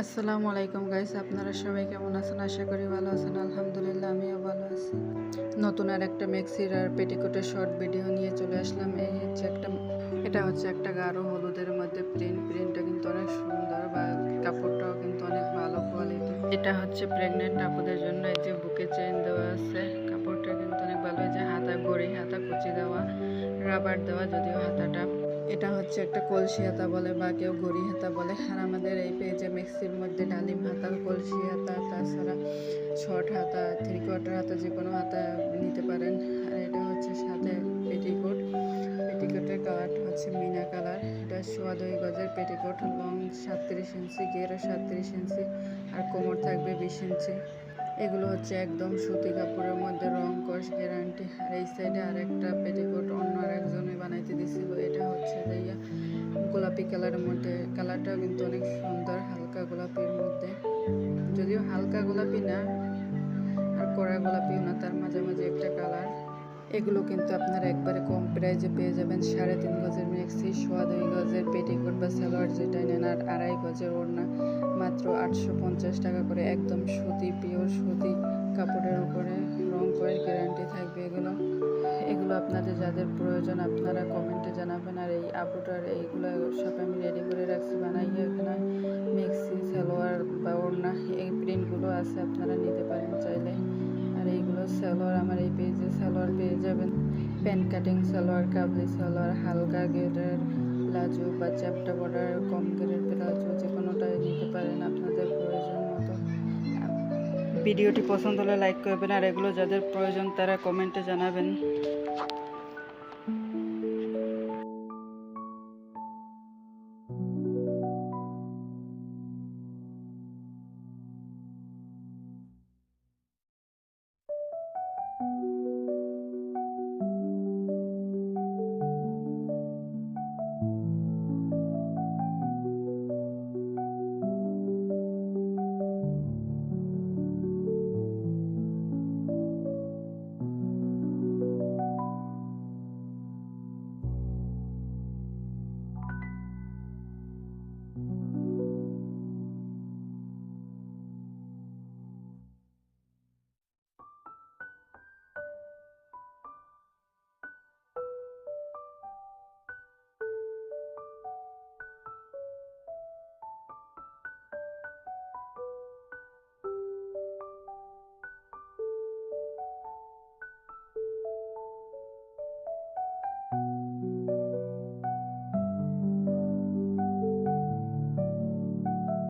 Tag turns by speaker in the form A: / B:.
A: আসসালামু আলাইকুম গাইস, আপনারা সবাই কেমন আছেন? আশা করি ভালো আছেন, আলহামদুলিল্লাহ আমিও ভালো আছি। নতুন আর একটা মেক্সির আর পেটিকোটের শর্ট ভিডিও নিয়ে চলে আসলাম। এই হচ্ছে একটা, এটা হচ্ছে একটা গাঢ় হলুদের মধ্যে প্রিন্ট প্রিন্টটা কিন্তু অনেক সুন্দর বা কাপড়টাও কিন্তু অনেক ভালো কোয়ালিটি এটা হচ্ছে প্রেগনেন্ট আপুদের জন্য, এই যে বুকে চেন দেওয়া আছে, কাপড়টা কিন্তু অনেক ভালো। এই যে হাতা, গড়ি হাতা, কুচি দেওয়া রাবার দেওয়া, যদিও হাতাটা এটা হচ্ছে একটা কলসি হাতা বলে বা কেউ গড়ি হাতা বলে। আর আমাদের এই পেজে মিক্সির মধ্যে ডালিম হাতা, কলসি হাতা, তাছাড়া শর্ট হাতা থ্রি কোয়ার্টার হাতা যে কোনো হাতা নিতে পারেন। আর এটা হচ্ছে সাথে পেটিকোট। পেটিকোটের কালারটা হচ্ছে মিনা কালার। এটা সোয়া দুই গজের পেটিকোট লং সাতত্রিশ ইঞ্চি গেরও সাতত্রিশ ইঞ্চি আর কোমর থাকবে বিশ ইঞ্চি। এগুলো হচ্ছে একদম সুতি কাপড়ের মধ্যে রং কস গ্যারান্টি। আর এই সাইডে আর একটা পেটিকোট বানাইতে দিছিল। এটা হচ্ছে যাইয়া গোলাপি কালারের মধ্যে কালারটাও কিন্তু অনেক সুন্দর, হালকা গোলাপির মধ্যে। যদিও হালকা গোলাপি না, আর কড়া গোলাপিও না, তার মাঝে মাঝে একটা কালার। এগুলো কিন্তু আপনারা একবারে কম প্রাইজে পেয়ে যাবেন। সাড়ে তিন গজের মেক্সি, সোয়া দুই গজের পেটিকোট বা সালোয়ার যেটাই নেন, আর আড়াই গজের ওড়না, মাত্র আটশো পঞ্চাশ টাকা করে। একদম সুতি, পিওর সুতি কাপড়ের উপরে রং করে গ্যারান্টি থাকবে এগুলো। এগুলো আপনাদের যাদের প্রয়োজন আপনারা আপুটার এইগুলো সব আমি রেডি করে রাখছি, বানাইয়ে এখানে মিক্সি, সালোয়ার বা ওড়না, এই প্রিন্টগুলো আছে আপনারা নিতে পারেন চাইলে। আর এইগুলো সালোয়ার আমার এই পেজে সালোয়ার পেয়ে যাবেন। প্যান্ট কাটিং সালোয়ার, কাবলি সালোয়ার, হালকা গেরের প্লাজো বা চ্যাপটা বর্ডার, কম গেরের প্লাজো যে কোনোটাই নিতে পারেন আপনাদের প্রয়োজন মতো। ভিডিওটি পছন্দ হলে লাইক করবেন, আর এগুলো যাদের প্রয়োজন তারা কমেন্টে জানাবেন। thank you